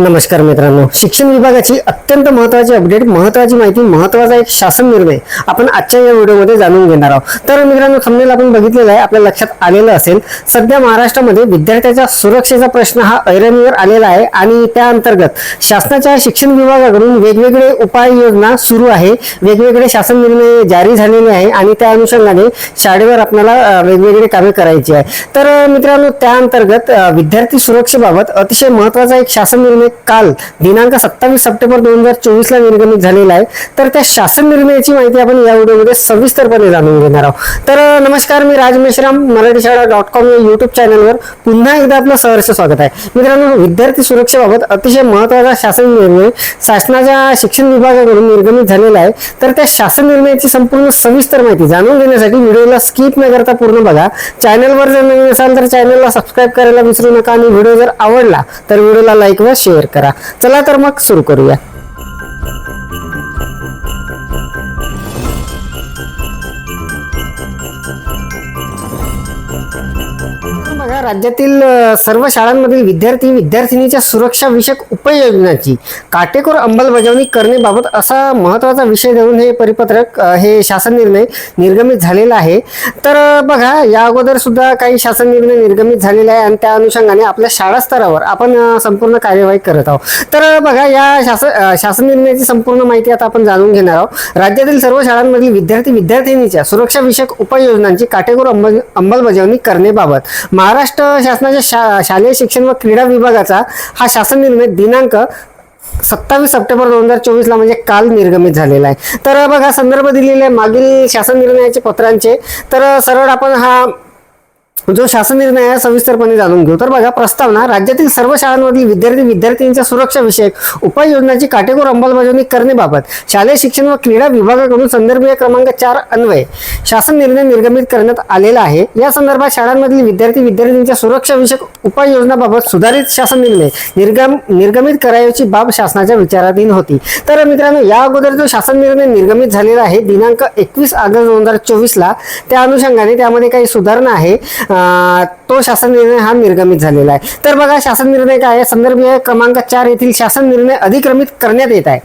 नमस्कार मित्रांनो. शिक्षण विभागाची अत्यंत महत्त्वाची अपडेट महत्त्वाची माहिती महत्त्वाचा एक शासन निर्णय आपण आजच्या या व्हिडिओमध्ये जाणून घेणार आहोत. तर मित्रांनो थंबनेल आपण बघितलेलं आहे आपल्या लक्षात आलेलं असेल सध्या महाराष्ट्रामध्ये विद्यार्थ्याच्या सुरक्षेचा प्रश्न हा ऐरणीवर आलेला आहे आणि त्या अंतर्गत शासनाच्या शिक्षण विभागाकडून वेगवेगळे उपाययोजना सुरू आहे. वेगवेगळे शासन निर्णय जारी झालेले आहे आणि त्या अनुषंगाने शाळेवर आपल्याला वेगवेगळे कामे करायची आहे. तर मित्रांनो त्या अंतर्गत विद्यार्थी सुरक्षेबाबत अतिशय महत्त्वाचा एक शासन निर्णय काल दिनांक सत्तावीस सप्टेंबर दोन हजार चोवीस ला निर्गमित झालेला आहे. तर त्या शासन निर्णयाची माहिती आपण या व्हिडिओमध्ये सविस्तरपणे जाणून घेणार आहोत. तर नमस्कार मी राज मेश्राम मराठी शाळा डॉट कॉम या युट्यूब चॅनलवर पुन्हा एकदा आपलं सहर्ष स्वागत आहे. मित्रांनो विद्यार्थी सुरक्षेबाबत अतिशय महत्त्वाचा शासन निर्णय शासनाच्या शिक्षण विभागाकडून निर्गमित झालेला आहे. तर त्या शासन निर्णयाची संपूर्ण सविस्तर माहिती जाणून घेण्यासाठी व्हिडिओला स्किप न करता पूर्ण बघा. चॅनलवर जर नवीन असाल तर चॅनलला सबस्क्राईब करायला विसरू नका आणि व्हिडिओ जर आवडला तर व्हिडिओला लाईक व शेअर करा. चला तर मग सुरू करूया. राज्यातील सर्व शाळांमधील विद्यार्थी विद्यार्थिनीच्या सुरक्षा विषयक उपाययोजनाची काटेकोर अंमलबजावणी करण्याबाबत असा महत्त्वाचा विषय देऊन हे परिपत्रक हे शासन निर्णय निर्गमित झालेला आहे. तर बघा या अगोदर सुद्धा काही शासन निर्णय निर्गमित झालेले आहे आणि त्या अनुषंगाने आपल्या शाळा स्तरावर आपण संपूर्ण कार्यवाही करत आहोत. तर बघा या शासन शासन निर्णयाची संपूर्ण माहिती आता आपण जाणून घेणार आहोत. राज्यातील सर्व शाळांमधील विद्यार्थी विद्यार्थिनीच्या सुरक्षा विषयक उपाययोजनांची काटेकोर अंमल अंमलबजावणी करण्याबाबत महाराष्ट्र शासनाच्या शा शालेय शिक्षण व क्रीडा विभागाचा हा शासन निर्णय दिनांक सत्तावीस सप्टेंबर दोन हजार चोवीसला म्हणजे काल निर्गमित झालेला आहे. तर बघा संदर्भ दिलेले आहे मागील शासन निर्णयाचे पत्रांचे तर सरळ आपण हा जो शासन निर्णय आहे सविस्तरपणे जाणून घेऊ. तर बघा प्रस्तावना राज्यातील सर्व शाळांमधील विद्यार्थी विद्यार्थिनींच्या सुरक्षा विषयक उपाययोजनाची काटेकोर अंमलबजावणी करण्याबाबत शालेय शिक्षण व क्रीडा विभागाकडून संदर्भीय क्रमांक चार अन्वये शासन निर्णय निर्गमित करण्यात आलेला आहे. या संदर्भात शाळांमधील विद्यार्थी विद्यार्थिनींच्या सुरक्षा विषयक उपाययोजनाबाबत सुधारित शासन निर्णय निर्गम निर्गमित करायची बाब शासनाच्या विचाराधीन होती. तर मित्रांनो या अगोदर जो शासन निर्णय निर्गमित झालेला आहे दिनांक एकवीस ऑगस्ट दोन हजार चोवीसला त्या अनुषंगाने त्यामध्ये काही सुधारणा आहे. तो शासन निर्णय हा निर्गमित झालेला आहे. तर बघा शासन निर्णय काय आहे? क्रमांक चार येथील शासन निर्णय अधिक्रमित करण्यात येत आहे.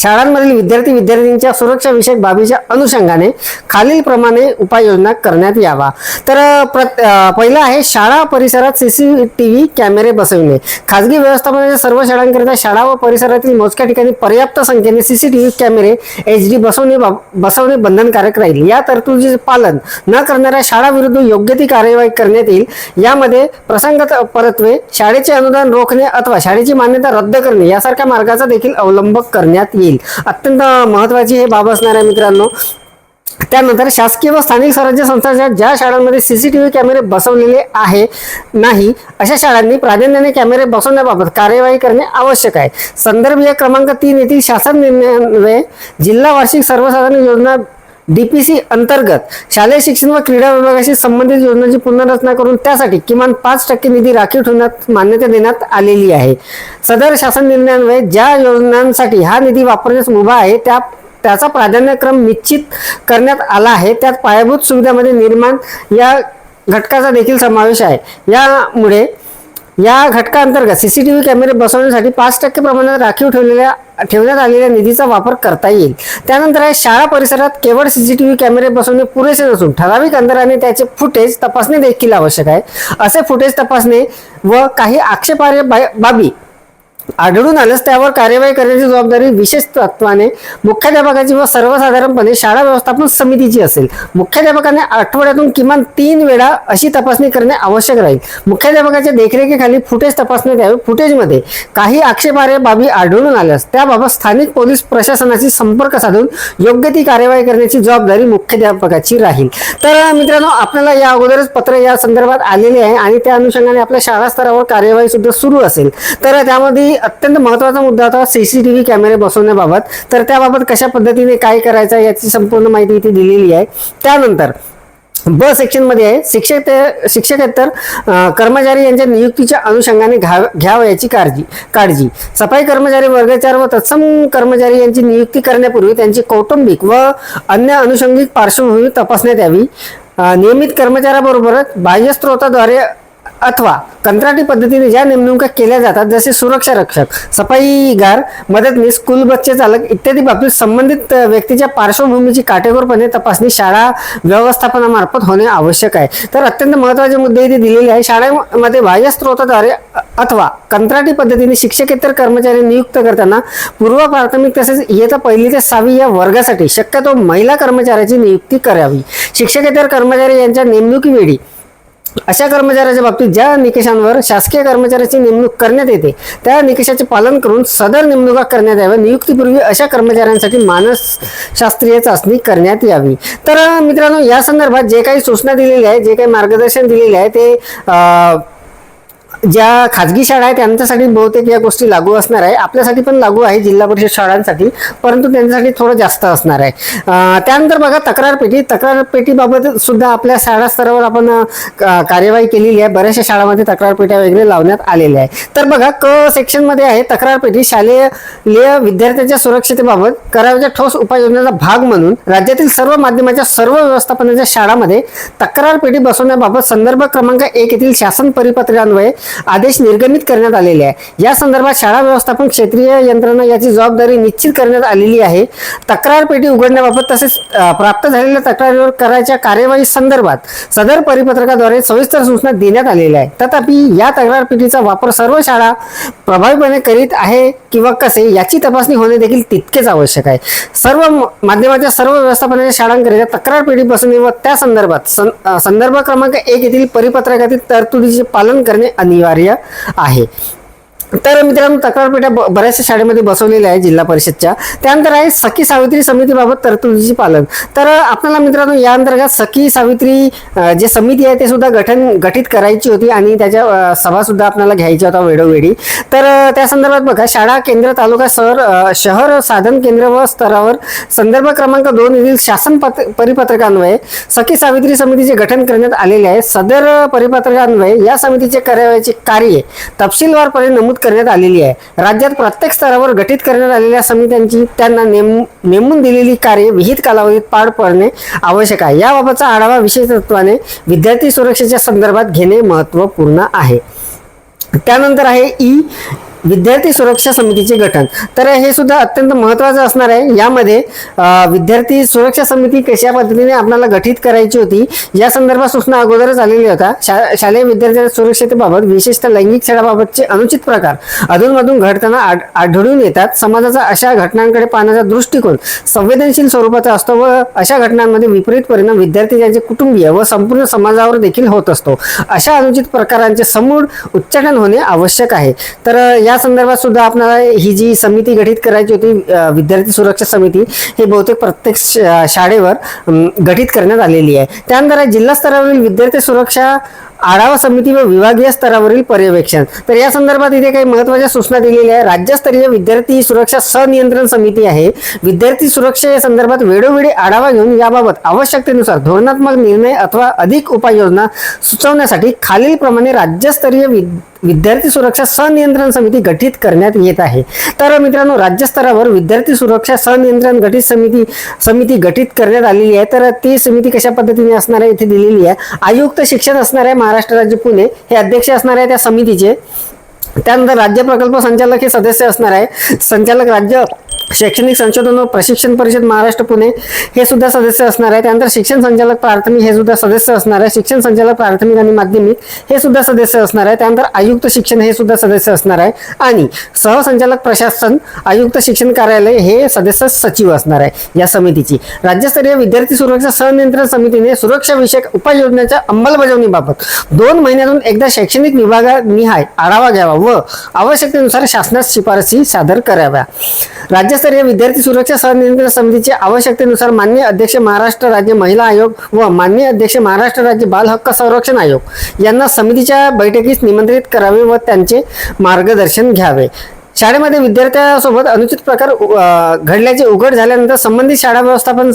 शाळांमधील विद्यार्थी विद्यार्थिनींच्या सुरक्षा विषयक बाबीच्या अनुषंगाने खालील प्रमाणे उपाययोजना करण्यात यावा. तर अ, पहिला आहे शाळा परिसरात सीसीटीव्ही कॅमेरे बसविणे. खाजगी व्यवस्थापनाच्या सर्व शाळांकरिता शाळा व परिसरातील मोजक्या ठिकाणी पर्याप्त संख्येने सीसीटीव्ही कॅमेरे एच डी बसवणे बाब- बसवणे बंधनकारक राहील. या तरतुदीचे पालन न करणाऱ्या शाळाविरुद्ध योग्य ती कार्यवाही करण्यात येईल. यामध्ये प्रसंगत परत्वे शाळेचे अनुदान रोखणे अथवा शाळेची मान्यता रद्द करणे यासारख्या मार्गाचा देखील अवलंब करण्यात येईल. अत्यंत महत्त्वाची हे बाब असणार आहे मित्रांनो. त्यानंतर शासकीय व स्थानिक स्वराज्य संस्थांच्या ज्या शाळांमध्ये सी सी टी व्ही कॅमेरे बसवलेले आहे नाही अशा शाळांनी प्राधान्याने कॅमेरे बसवण्याबाबत कार्यवाही करणे आवश्यक आहे. संदर्भीय क्रमांक तीन येथील शासन निर्णयान्वये जिल्हा वार्षिक सर्वसाधारण योजना डीपीसी अंतर्गत शालेय शिक्षण व क्रीडा विभागाशी संबंधित योजनांची पुनर्रचना करून त्यासाठी किमान पाच टक्के निधी राखीव ठेवण्यात मान्यता देण्यात आलेली आहे. सदर शासन निर्णयान्वये ज्या योजनांसाठी हा निधी वापरण्यास उभा आहे त्या त्याचा प्राधान्यक्रम निश्चित करण्यात आला आहे. त्यात पायाभूत सुविधामध्ये निर्माण या घटकाचा देखील समावेश आहे. यामुळे या घटकाअंतर्गत सीसीटीव्ही कॅमेरे बसवण्यासाठी पाच टक्के प्रमाणात राखीव ठेवलेल्या ठेवण्यात आलेल्या निधीचा वापर करता येईल. त्यानंतर आहे शाळा परिसरात केवळ सीसीटीव्ही कॅमेरे बसवणे पुरेसे नसून ठराविक अंतराने त्याचे फुटेज तपासणे देखील आवश्यक आहे. असे फुटेज तपासणे व काही आक्षेपार्ह बा- बाबी आढळून आल्यास त्यावर कार्यवाही करण्याची जबाबदारी विशेष तत्वाने मुख्याध्यापकाची व सर्वसाधारणपणे शाळा व्यवस्थापन समितीची असेल. मुख्याध्यापकाने आठवड्यातून किमान तीन वेळा अशी तपासणी करणे आवश्यक राहील. मुख्याध्यापकाच्या देखरेखीखाली फुटेज तपासण्यात द्यावे. फुटेजमध्ये काही आक्षेपार्ह बाबी आढळून आल्यास त्याबाबत स्थानिक पोलीस प्रशासनाशी संपर्क साधून योग्य ती कार्यवाही करण्याची जबाबदारी मुख्याध्यापकाची राहील. तर मित्रांनो आपल्याला या अगोदरच पत्र या संदर्भात आलेले आहे आणि त्या अनुषंगाने आपल्या शाळा स्तरावर कार्यवाही सुद्धा सुरू असेल. तर त्यामध्ये अत्यंत महत्त्वाचा मुद्दा होता सीसीटीव्ही कॅमेरे बसवण्याबाबत. तर त्याबाबत कशा पद्धतीने काय करायचं याची संपूर्ण माहिती इथे दिलेली आहे. त्यानंतर ब सेक्शनमध्ये आहे शिक्षक शिक्षकेतर कर्मचारी यांच्या नियुक्तीच्या अनुषंगाने घ्या घ्यावं याची काळजी काळजी. सफाई कर्मचारी वर्गचार व तत्सम कर्मचारी यांची नियुक्ती करण्यापूर्वी त्यांची कौटुंबिक व अन्य अनुषंगिक पार्श्वभूमी तपासण्यात यावी. नियमित कर्मचाऱ्याबरोबरच बाह्य स्त्रोताद्वारे अथवा कंत्राटी पद्धतीने ज्या नेमणुका केल्या जातात जसे सुरक्षा रक्षक सफाईगार मदतनीस स्कूल बसचे चालक इत्यादी बाबतीत संबंधित व्यक्तीच्या पार्श्वभूमीची काटेकोरपणे तपासणी शाळा व्यवस्थापनामार्फत होणे आवश्यक आहे. तर अत्यंत महत्त्वाचे मुद्दे इथे दिलेले आहे. शाळेमध्ये बाह्य स्त्रोताद्वारे अथवा कंत्राटी पद्धतीने शिक्षकेतर कर्मचारी नियुक्त करताना पूर्व प्राथमिक तसेच इयत्ता पहिली ते सहावी या वर्गासाठी शक्यतो महिला कर्मचाऱ्याची नियुक्ती करावी. शिक्षकेतर कर्मचारी यांच्या नेमणुकीवेळी अशा कर्मचाऱ्याच्या बाबतीत ज्या निकषांवर शासकीय कर्मचाऱ्याची नेमणूक करण्यात येते त्या निकषाचे पालन करून सदर नेमणुका करण्यात याव्या. नियुक्तीपूर्वी अशा कर्मचाऱ्यांसाठी मानसशास्त्रीय चाचणी करण्यात यावी. तर मित्रांनो या संदर्भात जे काही सूचना दिलेली आहे जे काही मार्गदर्शन दिलेले आहे ते ज्या खाजगी शाळा आहेत त्यांच्यासाठी बहुतेक या गोष्टी लागू असणार आहे. आपल्यासाठी पण लागू आहे जिल्हा परिषद शाळांसाठी परंतु त्यांच्यासाठी थोडं जास्त असणार आहे. त्यानंतर बघा तक्रार पेटी तक्रार पेटीबाबत सुद्धा आपल्या शाळा स्तरावर आपण का- कार्यवाही केलेली आहे. बऱ्याचशा शाळांमध्ये तक्रार पेट्या वगैरे लावण्यात आलेल्या आहे तर बघा क सेक्शनमध्ये आहे तक्रार पेटी शालेय लेय विद्यार्थ्यांच्या सुरक्षतेबाबत करावयाच्या ठोस उपाययोजनेचा भाग म्हणून राज्यातील सर्व माध्यमाच्या सर्व व्यवस्थापनाच्या शाळांमध्ये तक्रार पेटी बसवण्याबाबत संदर्भ क्रमांक एक येथील शासन परिपत्रान्वये आदेश निर्गमित करण्यात आलेले आहे. या संदर्भात शाळा व्यवस्थापन क्षेत्रीय यंत्रणा याची जबाबदारी निश्चित करण्यात आलेली आहे. तक्रार पेटी उघडण्याबाबत तसेच प्राप्त झालेल्या तक्रारीवर करायच्या कार्यवाही संदर्भात सदर परिपत्रकाद्वारे सविस्तर सूचना देण्यात आलेल्या आहेत. तथापि या तक्रार पेटीचा वापर सर्व शाळा प्रभावीपणे करीत आहे. किंवा कसे याची तपासणी होणे देखील तितकेच आवश्यक आहे. सर्व म- माध्यमाच्या सर्व व्यवस्थापनाच्या शाळांकरिता तक्रार पिढीपासून व त्या संदर्भात संदर्भ क्रमांक एक येथील परिपत्रकातील तरतुदीचे पालन करणे अनिवार्य आहे. तर मित्रांनो तक्रारपेट्या ब- बऱ्याचशा शाळेमध्ये बसवलेल्या आहे जिल्हा परिषदच्या. त्यानंतर आहे सखी सावित्री समितीबाबत तरतुदीचे पालन. तर आपल्याला मित्रांनो या अंतर्गत सखी सावित्री जे समिती आहे ते सुद्धा गठन गठीत करायची होती आणि त्याच्या सभासुद्धा आपल्याला घ्यायच्या होता वेळोवेळी. तर त्या संदर्भात बघा शाळा केंद्र तालुका शहर शहर साधन केंद्र व स्तरावर संदर्भ क्रमांक दोन येथील शासन पत परिपत्रकान्वये सखी सावित्री समितीचे गठन करण्यात आलेले आहे. सदर परिपत्रकान्वये या समितीचे करावयाचे कार्य तपशीलवारपणे नमूद करण्यात आलेली आहे. राज्यात प्रत्येक स्तरावर गठीत करण्यात आलेल्या समित्यांची त्यांना नेम नेमून दिलेली कार्य विहित कालावधीत पार पडणे आवश्यक आहे. याबाबतचा आढावा विशेषत्वाने विद्यार्थी सुरक्षेच्या संदर्भात घेणे महत्त्वपूर्ण आहे. त्यानंतर आहे ई विद्यार्थी सुरक्षा समितीचे गठन. तर हे सुद्धा अत्यंत महत्त्वाचं असणार आहे. यामध्ये विद्यार्थी सुरक्षा समिती कशा पद्धतीने आपल्याला गठीत करायची होती या संदर्भात सूचना अगोदरच आलेली होता. शा शालेय विद्यार्थ्यांच्या सुरक्षतेबाबत विशेषतः लैंगिक छळाबाबतचे अनुचित प्रकार अधूनमधून घडताना आढ- आढळून येतात. समाजाचा अशा घटनांकडे पाहण्याचा दृष्टिकोन संवेदनशील स्वरूपाचा असतो व अशा घटनांमध्ये विपरीत परिणाम विद्यार्थी त्यांचे कुटुंबीय व संपूर्ण समाजावर देखील होत असतो. अशा अनुचित प्रकारांचे समूळ उच्चाटन होणे आवश्यक आहे. तर या या संदर्भात सुद्धा आपल्याला ही जी समिती गठीत करायची होती विद्यार्थी सुरक्षा समिती हे बहुतेक प्रत्येक शाळेवर गठीत करण्यात आलेली आहे. त्यानंतर जिल्हा स्तरावरील विद्यार्थी सुरक्षा आढावा समिती व विभागीय स्तरावरील पर्यवेक्षण. तर या संदर्भात इथे काही महत्त्वाच्या सूचना दिलेल्या आहे राज्यस्तरीय विद्यार्थी सुरक्षा सनियंत्रण समिती आहे. विद्यार्थी सुरक्षा या संदर्भात वेळोवेळी आढावा घेऊन याबाबत आवश्यकतेनुसार धोरणात्मक निर्णय अथवा अधिक उपाययोजना सुचवण्यासाठी खालीलप्रमाणे राज्यस्तरीय विद्या विद्यार्थी सुरक्षा सनियंत्रण समिती गठीत करण्यात येत आहे. तर मित्रांनो राज्यस्तरावर विद्यार्थी सुरक्षा सनियंत्रण गठीत समिती समिती गठीत करण्यात आलेली आहे. तर ती समिती कशा पद्धतीने असणार आहे इथे दिलेली आहे. आयुक्त शिक्षण असणार आहे महाराष्ट्र राज्य पुणे. हे अध्यक्ष असणार आहे त्या समितीचे. त्यानंतर राज्य प्रकल्प संचालक हे सदस्य असणार आहे. संचालक राज्य शैक्षणिक संशोधन व प्रशिक्षण परिषद महाराष्ट्र पुणे हे सुद्धा सदस्य असणार आहे. त्यानंतर शिक्षण संचालक प्राथमिक हे सुद्धा सदस्य असणार आहे. शिक्षण संचालक प्राथमिक आणि माध्यमिक हे सुद्धा सदस्य असणार आहे. त्यानंतर आयुक्त शिक्षण हे सुद्धा सदस्य असणार आहे. आणि सहसंचालक प्रशासन आयुक्त शिक्षण कार्यालय हे सदस्य सचिव असणार आहे या समितीची. राज्यस्तरीय विद्यार्थी सुरक्षा सहनियंत्रण समितीने सुरक्षा विषयक उपाययोजनेच्या अंमलबजावणीबाबत दोन महिन्यातून एकदा शैक्षणिक विभागानिहाय आढावा घ्यावा व आवश्यकतेनुसार शासनास शिफारसी सादर कराव्या. राज्य राज्यस्तरीय विद्यार्थी सुरक्षा सहनियंत्रण समितीचे आवश्यकतेनुसार मान्य अध्यक्ष महाराष्ट्र राज्य महिला आयोग व मान्य अध्यक्ष महाराष्ट्र राज्य बाल हक्क संरक्षण आयोग यांना समितीच्या बैठकीस निमंत्रित करावे व त्यांचे मार्गदर्शन घ्यावे. शाळेमध्ये विद्यार्थ्यासोबत अनुचित प्रकार घडल्याचे उघड झाल्यानंतर संबंधित शाळा व्यवस्थापन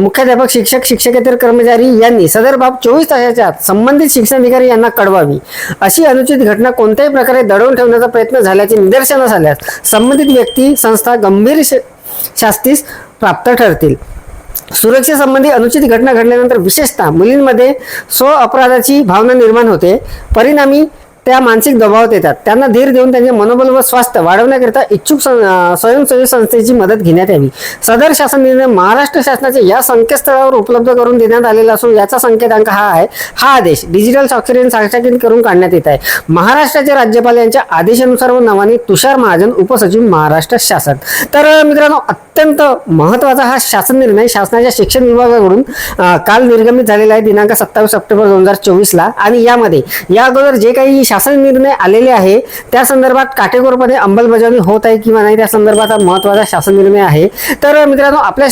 मुख्याध्यापक शिक्षक शिक्षकेतर कर्मचारी यांनी सदर बाब चोवीस तासाच्या आत संबंधित शिक्षणाधिकारी यांना कळवावी. अशी अनुचित घटना कोणत्याही प्रकारे दडवून ठेवण्याचा प्रयत्न झाल्याचे निदर्शनास आल्यास संबंधित व्यक्ती संस्था गंभीर श- शास्तीस प्राप्त ठरतील. सुरक्षेसंबंधी अनुचित घटना घडल्यानंतर विशेषतः मुलींमध्ये स्व अपराधाची भावना निर्माण होते. परिणामी त्या मानसिक दबावात येतात. त्यांना धीर देऊन त्यांचे मनोबल व स्वास्थ्य वाढवण्याकरिता इच्छुक सं- स्वयंसेवी संस्थेची मदत घेण्यात यावी. सदर शासन निर्णय महाराष्ट्र शासनाच्या या संकेतस्थळावर उपलब्ध करून देण्यात आलेला असून याचा संकेतांक हा आहे. हा आदेश डिजिटल स्वाक्षरीने साक्षांकित करून काढण्यात येत आहे. महाराष्ट्राचे राज्यपाल यांच्या आदेशानुसार व नावाने तुषार महाजन उपसचिव महाराष्ट्र शासन. तर मित्रांनो अत्यंत महत्त्वाचा हा शासन निर्णय शासनाच्या शिक्षण विभागाकडून काल निर्गमित झालेला आहे. दिनांक सत्तावीस सप्टेंबर दोन हजार चोवीसला. आणि यामध्ये या अगोदर जे काही शासन निर्णय आलेले आहे. त्या संदर्भात काटेकोरपणे अंमलबजावणी होत आहे किंवा नाही त्या संदर्भात हा महत्त्वाचा शासन निर्णय आहे. तर मित्रांनो आपल्या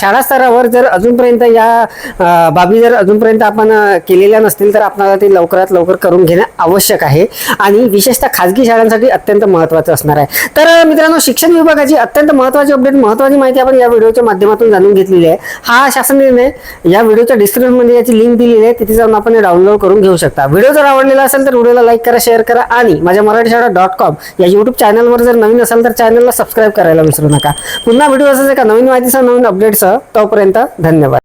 शाळा स्तरावर जर अजूनपर्यंत या बाबी जर अजूनपर्यंत आपण केलेल्या नसतील तर आपल्याला ते लवकरात लवकर करून घेणं आवश्यक आहे. आणि विशेषतः खाजगी शाळांसाठी अत्यंत महत्त्वाचं असणार आहे. तर मित्रांनो शिक्षण विभागाची अत्यंत महत्त्वाची अपडेट महत्त्वाची माहिती आपण या व्हिडिओच्या माध्यमातून जाणून घेतलेली आहे. हा शासन निर्णय या व्हिडिओच्या डिस्क्रिप्शनमध्ये याची लिंक दिलेली आहे. तिथे जाऊन आपण डाउनलोड करून घेऊ शकता. व्हिडिओ जर आवडलेला असेल तर व्हिडिओला लाईक करा शेअर करा आणि माझ्या मराठी शाळा डॉट कॉम या यूट्यूब चॅनलवर जर नवीन असेल तर चॅनलला सबस्क्राईब करायला विसरू नका. पुन्हा व्हिडिओ असेल का नवीन माहितीसह नवीन अपडेटसह तोपर्यंत धन्यवाद.